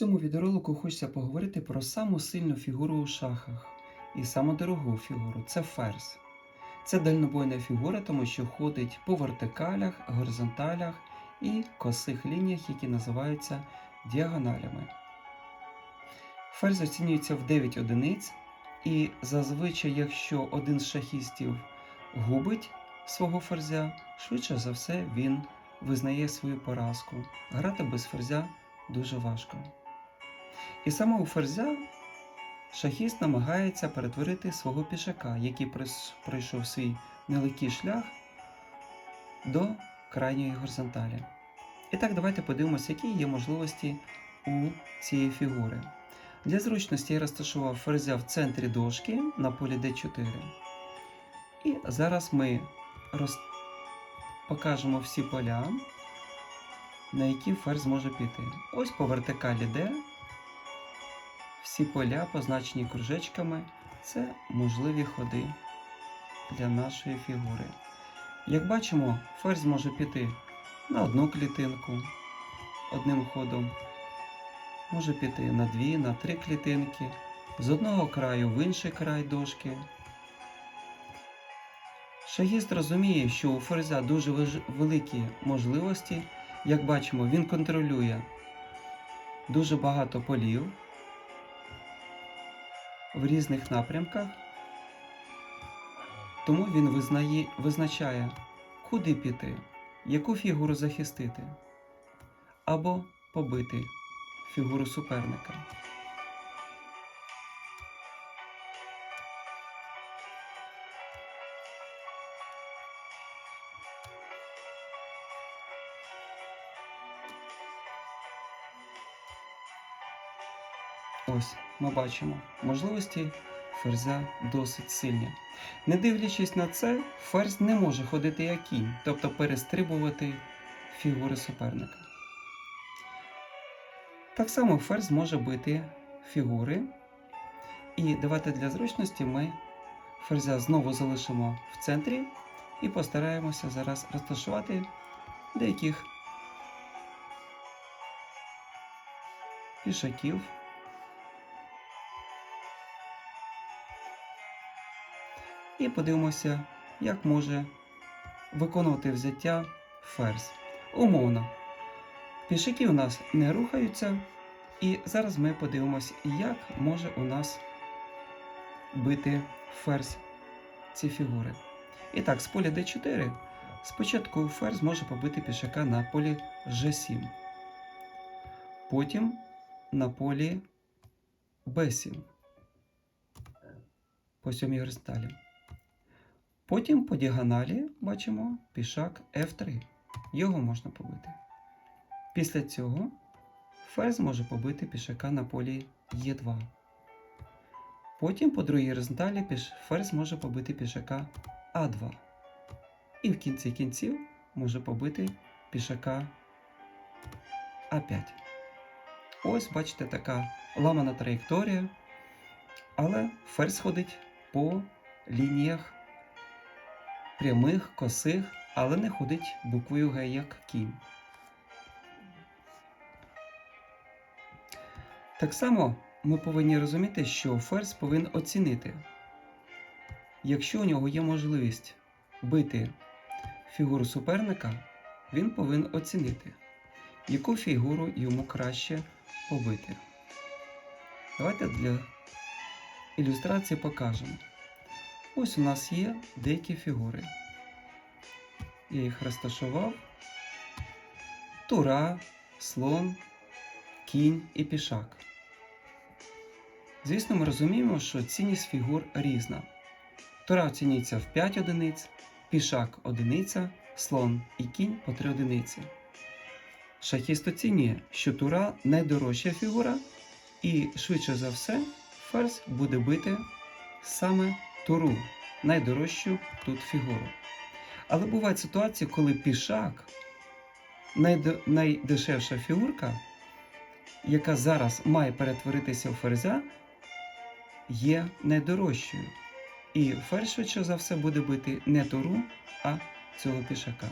цьому відеоролику хочеться поговорити про саму сильну фігуру у шахах і саму дорогу фігуру це ферзь. Це дальнобойна фігура, тому що ходить по вертикалях, горизонталях і косих лініях, які називаються діагоналями. Ферзь оцінюється в 9 одиниць, і зазвичай, якщо один з шахістів губить свого ферзя, швидше за все він визнає свою поразку. Грати без ферзя дуже важко. І саме у ферзя шахіст намагається перетворити свого пішака, який пройшов свій нелегкий шлях до крайньої горизонталі. І так, давайте подивимося, які є можливості у цієї фігури. Для зручності я розташував ферзя в центрі дошки на полі d4. І зараз ми роз... покажемо всі поля, на які ферзь може піти. Ось по вертикалі D всі поля, позначені кружечками, це можливі ходи для нашої фігури. Як бачимо, ферзь може піти на одну клітинку одним ходом, може піти на дві, на три клітинки, з одного краю в інший край дошки. Шахіст розуміє, що у ферзя дуже великі можливості. Як бачимо, він контролює дуже багато полів в різних напрямках, тому він визнає, визначає, куди піти, яку фігуру захистити, або побити фігуру суперника. Ось ми бачимо можливості ферзя досить сильні. Не дивлячись на це, ферзь не може ходити як кінь, тобто перестрибувати фігури суперника. Так само ферзь може бити фігури. І давайте для зручності ми ферзя знову залишимо в центрі і постараємося зараз розташувати деяких пішаків. І подивимося, як може виконувати взяття ферзь. Умовно. Пішаки у нас не рухаються, і зараз ми подивимося, як може у нас бити ферзь ці фігури. І так, з поля d4 спочатку ферзь може побити пішака на полі g7, потім на полі b7 по сьомій горизонталі. Потім по діагоналі бачимо пішак F3. Його можна побити. Після цього ферзь може побити пішака на полі Е2. Потім по другій горизонталі ферзь може побити пішака А2. І в кінці кінців може побити пішака А5. Ось, бачите, така ламана траєкторія. Але ферзь ходить по лініях прямих, косих, але не ходить буквою Г як кінь. Так само ми повинні розуміти, що ферзь повинен оцінити, якщо у нього є можливість бити фігуру суперника, він повинен оцінити, яку фігуру йому краще побити. Давайте для ілюстрації покажемо. Ось у нас є деякі фігури. Я їх розташував. Тура, слон, кінь і пішак. Звісно, ми розуміємо, що цінність фігур різна. Тура оцінюється в 5 одиниць, пішак одиниця, слон і кінь по 3 одиниці. Шахіст оцінює, що тура найдорожча фігура, і швидше за все ферзь буде бити саме туру, найдорожчу тут фігуру. Але бувають ситуації, коли пішак, найдешевша фігурка, яка зараз має перетворитися в ферзя, є найдорожчою. І ферзь швидше за все буде бити не туру, а цього пішака.